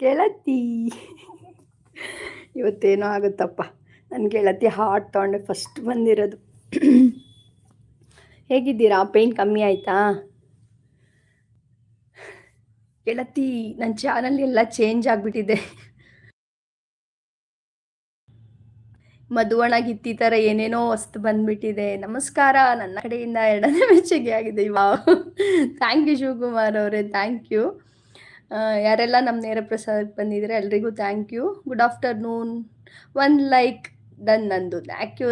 ಗೆಳತಿ. ಇವತ್ತೇನೋ ಆಗುತ್ತಪ್ಪ. ನನ್ನ ಗೆಳತಿ ಹಾಟ್ ತೊಗೊಂಡೆ ಫಸ್ಟ್ ಬಂದಿರೋದು. ಹೇಗಿದ್ದೀರಾ? ಪೇಯ್ನ್ ಕಮ್ಮಿ ಆಯಿತಾ? ಗೆಳತಿ ನನ್ನ ಚಾನಲ್ ಎಲ್ಲ ಚೇಂಜ್ ಆಗಿಬಿಟ್ಟಿದೆ. ಮದುವಣಗಿತ್ತಿ ಥರ ಏನೇನೋ ವಸ್ತು ಬಂದ್ಬಿಟ್ಟಿದೆ. ನಮಸ್ಕಾರ, ನನ್ನ ಕಡೆಯಿಂದ ಎರಡನೇ ಮೆಚ್ಚುಗೆ ಆಗಿದೆ ಇವಾಗ. ಥ್ಯಾಂಕ್ ಯು ಶಿವಕುಮಾರ್ ಅವರೇ ಥ್ಯಾಂಕ್ ಯು ಯಾರೆಲ್ಲ ನಮ್ಮ ನೇರ ಪ್ರಸಾದಕ್ಕೆ ಬಂದಿದ್ರೆ ಎಲ್ರಿಗೂ thank you good afternoon one like done ನಂದು. ಥ್ಯಾಂಕ್ ಯು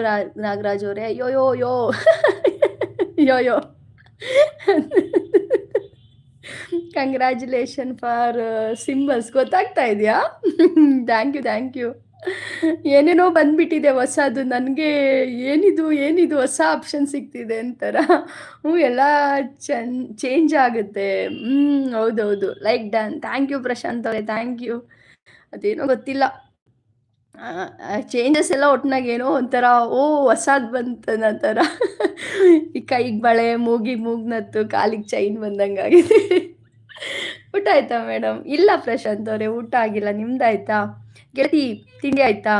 ನಾಗರಾಜ್ ಅವರೇ. Yo yo yo yo yo congratulation for symbols ಗೊತ್ತಾಗ್ತಾ ಇದೆಯಾ? ಥ್ಯಾಂಕ್ ಯು ಥ್ಯಾಂಕ್ ಯು ಏನೇನೋ ಬಂದ್ಬಿಟ್ಟಿದೆ ಹೊಸದು. ನನಗೆ ಏನಿದು ಏನಿದು ಹೊಸ ಆಪ್ಷನ್ ಸಿಗ್ತಿದೆ ಅಂತಾರ? ಹ್ಞೂ, ಎಲ್ಲ ಚನ್ ಚೇಂಜ್ ಆಗುತ್ತೆ. ಹ್ಞೂ ಹೌದೌದು. Like done thank you Prashanth ಅವರೇ. ಥ್ಯಾಂಕ್ ಯು ಅದೇನೋ ಗೊತ್ತಿಲ್ಲ. ಚೇಂಜಸ್ ಎಲ್ಲ ಒಟ್ಟಿನಾಗ ಏನೋ ಒಂಥರ, ಓ, ಹೊಸದು ಬಂತನ ಥರ ಈ ಕೈಗೆ ಬಳೆ ಮೂಗಿಗೆ ಮೂಗ್ನತ್ತು, ಕಾಲಿಗೆ ಚೈನ್ ಬಂದಂಗೆ ಆಗಿದೆ ಊಟ ಆಯ್ತಾ ಮೇಡಮ್ ಇಲ್ಲ ಪ್ರಶಾಂತ್ ಅವರೇ, ಊಟ ಆಗಿಲ್ಲ. ನಿಮ್ದಾಯ್ತಾ? ಗೆಳತಿ, ತಿಂಡಿ ಆಯ್ತಾ?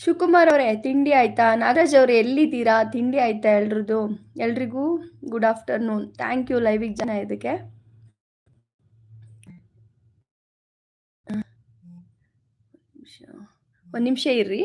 ಶಿವಕುಮಾರ್ ಅವರೇ, ತಿಂಡಿ ಆಯ್ತಾ? ನಾಗರಾಜ್ ಅವರೇ, ಎಲ್ಲಿದ್ದೀರಾ? ತಿಂಡಿ ಆಯ್ತಾ ಎಲ್ರದ್ದು? ಎಲ್ರಿಗೂ ಗುಡ್ ಆಫ್ಟರ್ನೂನ್ ಥ್ಯಾಂಕ್ ಯು ಲೈವಿಗೆ ಜನ ಇದಕ್ಕೆ. ಒಂದು ನಿಮಿಷ ಇರ್ರಿ.